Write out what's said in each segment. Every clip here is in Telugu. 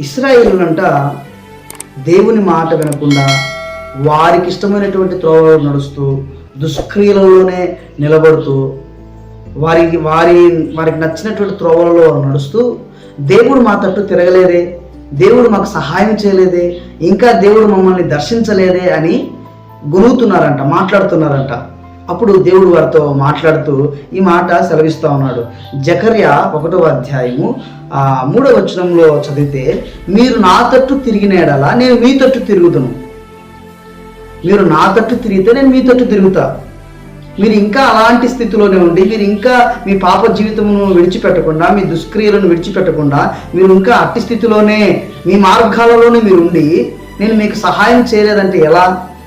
ఇస్రాయేలులంట దేవుని మాట వినకుండా వారికి ఇష్టమైనటువంటి త్రోవలో నడుస్తూ దుష్క్రియలలోనే నిలబడుతూ వారికి వారి వారికి నచ్చినటువంటి త్రోవలలో నడుస్తూ దేవుడు మా తట్టు తిరగలేదే దేవుడు మాకు సహాయం చేయలేదే ఇంకా దేవుడు మమ్మల్ని దర్శించలేదే అని గునుగుతున్నారంట మాట్లాడుతున్నారంట. అప్పుడు దేవుడు వారితో మాట్లాడుతూ ఈ మాట సెలవిస్తా ఉన్నాడు. జకర్య ఒకటో అధ్యాయము మూడవ వచనంలో చదివితే మీరు నా తట్టు తిరిగిన ఎడల నేను మీ తట్టు తిరుగుతును మీరు నా తట్టు తిరిగితే నేను మీ తట్టు తిరుగుతా. మీరు ఇంకా అలాంటి స్థితిలోనే ఉండి మీరు ఇంకా మీ పాప జీవితమును విడిచిపెట్టకుండా మీ దుష్క్రియలను విడిచిపెట్టకుండా మీరు ఇంకా అట్టి స్థితిలోనే మీ మార్గాలలోనే మీరు ఉండి నేను మీకు సహాయం చేయలేదంటే ఎలా?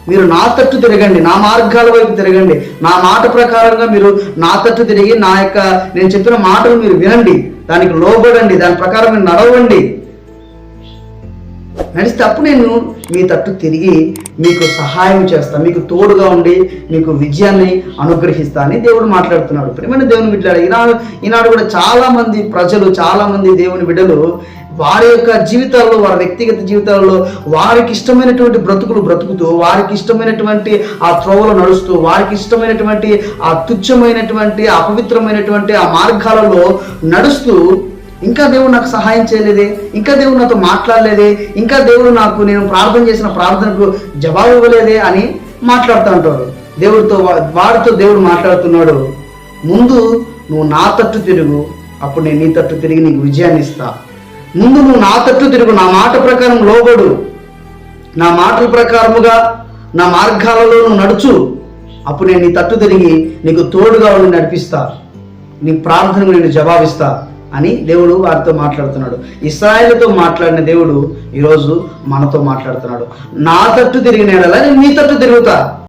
మీరు నా తట్టు తిరగండి నా మార్గాల వైపు తిరగండి. నా మాట ప్రకారంగా మీరు నా తట్టు తిరిగి నా యొక్క నేను చెప్పిన మాటలు మీరు వినండి. దానికి లోబడండి దాని ప్రకారం మీరు నడవండి. నడిస్తే అప్పుడు నేను మీ తట్టు తిరిగి మీకు సహాయం చేస్తాను మీకు తోడుగా ఉండి మీకు విజయాన్ని అనుగ్రహిస్తానని దేవుడు మాట్లాడుతున్నాడు. ప్రేమైన దేవుని బిడ్డలు ఈనాడు ఈనాడు కూడా చాలా మంది ప్రజలు చాలా మంది దేవుని బిడ్డలు వారి యొక్క జీవితాల్లో వారి వ్యక్తిగత జీవితాల్లో వారికి ఇష్టమైనటువంటి బ్రతుకులు బ్రతుకుతూ వారికి ఇష్టమైనటువంటి ఆ త్రోవలు నడుస్తూ వారికి ఇష్టమైనటువంటి ఆ తుచ్చమైనటువంటి అపవిత్రమైనటువంటి ఆ మార్గాలలో నడుస్తూ ఇంకా దేవుడు నాకు సహాయం చేయలేదే ఇంకా దేవుడు నాతో మాట్లాడలేదే ఇంకా దేవుడు నాకు నేను ప్రార్థన చేసిన ప్రార్థనకు జవాబు ఇవ్వలేదే అని మాట్లాడుతూ ఉంటాడు. దేవుడితో వారితో వాడితో దేవుడు మాట్లాడుతున్నాడు. ముందు నువ్వు నా తట్టు తిరుగు అప్పుడు నేను నీ తట్టు తిరిగి నీకు విజయాన్ని ఇస్తాను ముందు నువ్వు నా తట్టు తిరుగు నా మాట ప్రకారం లోబడు. నా మాటల ప్రకారముగా నా మార్గాలలో నువ్వు నడుచు. అప్పుడు నేను నీ తట్టు తిరిగి నీకు తోడుగా ఉండి నడిపిస్తా. నీ ప్రార్థనకు నేను జవాబిస్తా అని దేవుడు వారితో మాట్లాడుతున్నాడు. ఇస్రాయేల్తో మాట్లాడిన దేవుడు ఈరోజు మనతో మాట్లాడుతున్నాడు. నా తట్టు తిరిగిన నేను నీ తట్టు తిరుగుతా.